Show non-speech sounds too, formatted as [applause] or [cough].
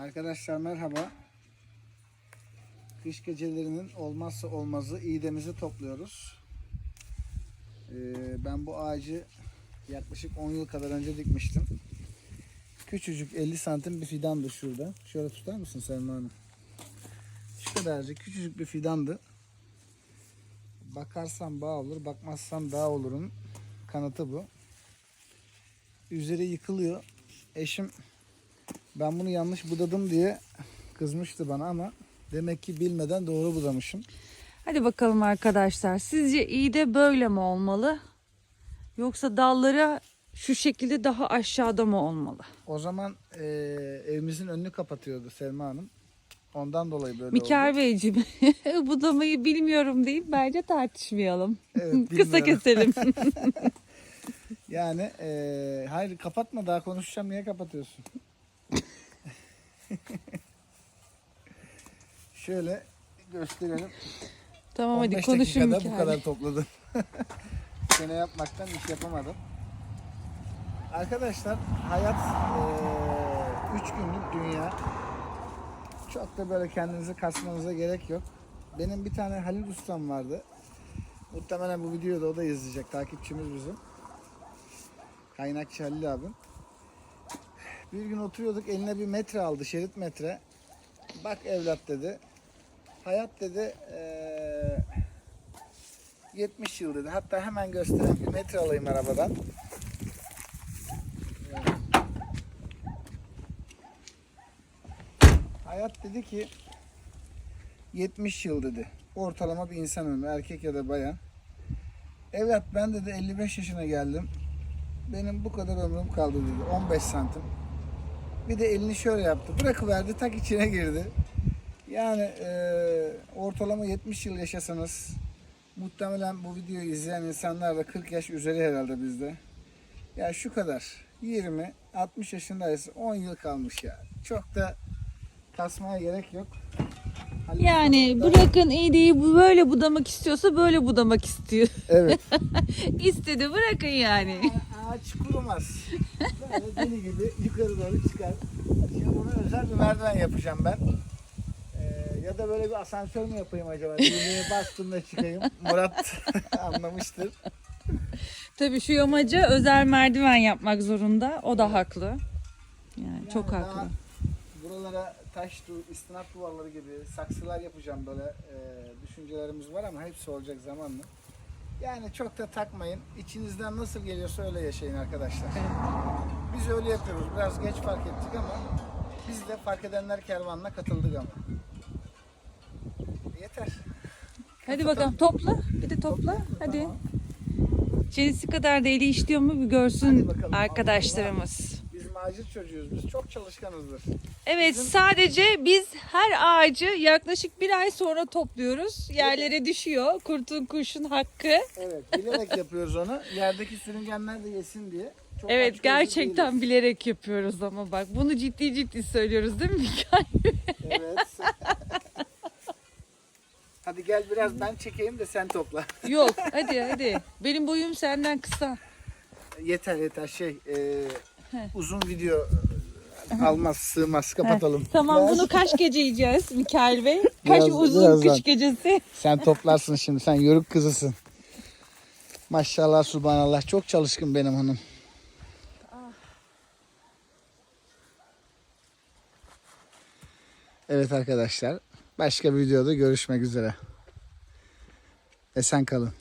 Arkadaşlar merhaba. Kış gecelerinin olmazsa olmazı iğdemizi topluyoruz. Ee, ben bu ağacı yaklaşık 10 yıl kadar önce dikmiştim. Küçücük 50 santim bir fidandı şurada. Şöyle tutar mısın Selma Hanım? Şu kadarcık küçücük bir fidandı. Bakarsan bağ olur, bakmazsan dağ olurun kanıtı bu. Üzeri yıkılıyor. Eşim ben bunu yanlış budadım diye kızmıştı bana ama demek ki bilmeden doğru budamışım. Hadi bakalım arkadaşlar. Sizce iğde böyle mi olmalı? Yoksa dalları şu şekilde daha aşağıda mı olmalı? O zaman eee, evimizin önünü kapatıyordu Selma Hanım. Ondan dolayı böyle Mikael oldu. Beyciğim [laughs] budamayı bilmiyorum deyip bence tartışmayalım. Evet, [laughs] Kısa keselim. [laughs] Yani eee, hayır kapatma daha konuşacağım niye kapatıyorsun? [laughs] Şöyle gösterelim. tamam hadi 15 konuşun dakikada bu kadar topladım. [laughs] Sene yapmaktan iş yapamadım. Arkadaşlar hayat eee, üç günlük dünya. Çok da böyle kendinizi kasmanıza gerek yok. Benim bir tane Halil Ustam vardı. Muhtemelen bu videoda o da izleyecek. Takipçimiz bizim. Kaynakçı Halil abim. Bir gün oturuyorduk eline bir metre aldı şerit metre. Bak evlat dedi. Hayat dedi eee 70 yıl dedi. Hatta hemen gösteren bir metre alayım arabadan. Hayat dedi ki 70 yıl dedi. Ortalama bir insan ömrü erkek ya da bayan. Evet ben dedi 55 yaşına geldim. Benim bu kadar ömrüm kaldı dedi. 15 santim. Bir de elini şöyle yaptı. Bırakıverdi tak içine girdi. Yani eee, ortalama 70 yıl yaşasanız muhtemelen bu videoyu izleyen insanlar da 40 yaş üzeri herhalde bizde. Ya şu kadar. 20 60 yaşındayız. 10 yıl kalmış ya. Çok da kasmaya gerek yok. Halil Yani Usta'nın da- bırakın iğdeyi bu böyle budamak istiyorsa böyle budamak istiyor. Evet. [laughs] İstedi bırakın yani. [laughs] Ağaç kurumaz. Böyle deli gibi yukarı doğru çıkar. Şimdi buna özel bir merdiven yapacağım ben. Ee, ya da böyle bir asansör mü yapayım acaba? Düğmeye bastığımda çıkayım. Murat [laughs] anlamıştır. Tabii şu yamaca özel merdiven yapmak zorunda. O da haklı. Yani çok Yani haklı. daha Buralara taş, istinat duvarları gibi saksılar yapacağım böyle e, düşüncelerimiz var ama hepsi olacak zamanla. Yani çok da takmayın. İçinizden nasıl geliyorsa öyle yaşayın arkadaşlar. Biz öyle yapıyoruz. Biraz geç fark ettik ama biz de fark edenler kervanına katıldık ama. Yeter. Hadi bakalım topla. Bir de topla. Hadi. Tamam. Çenesi kadar da eli işliyor mu bir Hadi görsün bakalım. arkadaşlarımız. Macir çocuğuyuz. Biz çok çalışkanızdır. Evet sadece biz her ağacı yaklaşık bir ay sonra topluyoruz. Yerlere düşüyor. Kurtun kuşun hakkı. Evet. Bilerek yapıyoruz onu. Yerdeki sürüngenler de yesin diye. Çok Evet gerçekten değiliz. bilerek yapıyoruz ama bak bunu ciddi ciddi söylüyoruz değil mi Mikael? Evet. [laughs] Hadi gel biraz ben çekeyim de sen topla. [laughs] Yok hadi hadi. Benim boyum senden kısa. Yeter yeter şey e, uzun video e, almaz sığmaz kapatalım. Tamam bunu kaç gece yiyeceğiz Mikael Bey? Kaç Biraz- uzun birazdan. kış gecesi? Sen toplarsın şimdi sen yörük kızısın. Maşallah subhanallah çok çalışkın benim hanım. Evet arkadaşlar başka bir videoda görüşmek üzere. Esen kalın.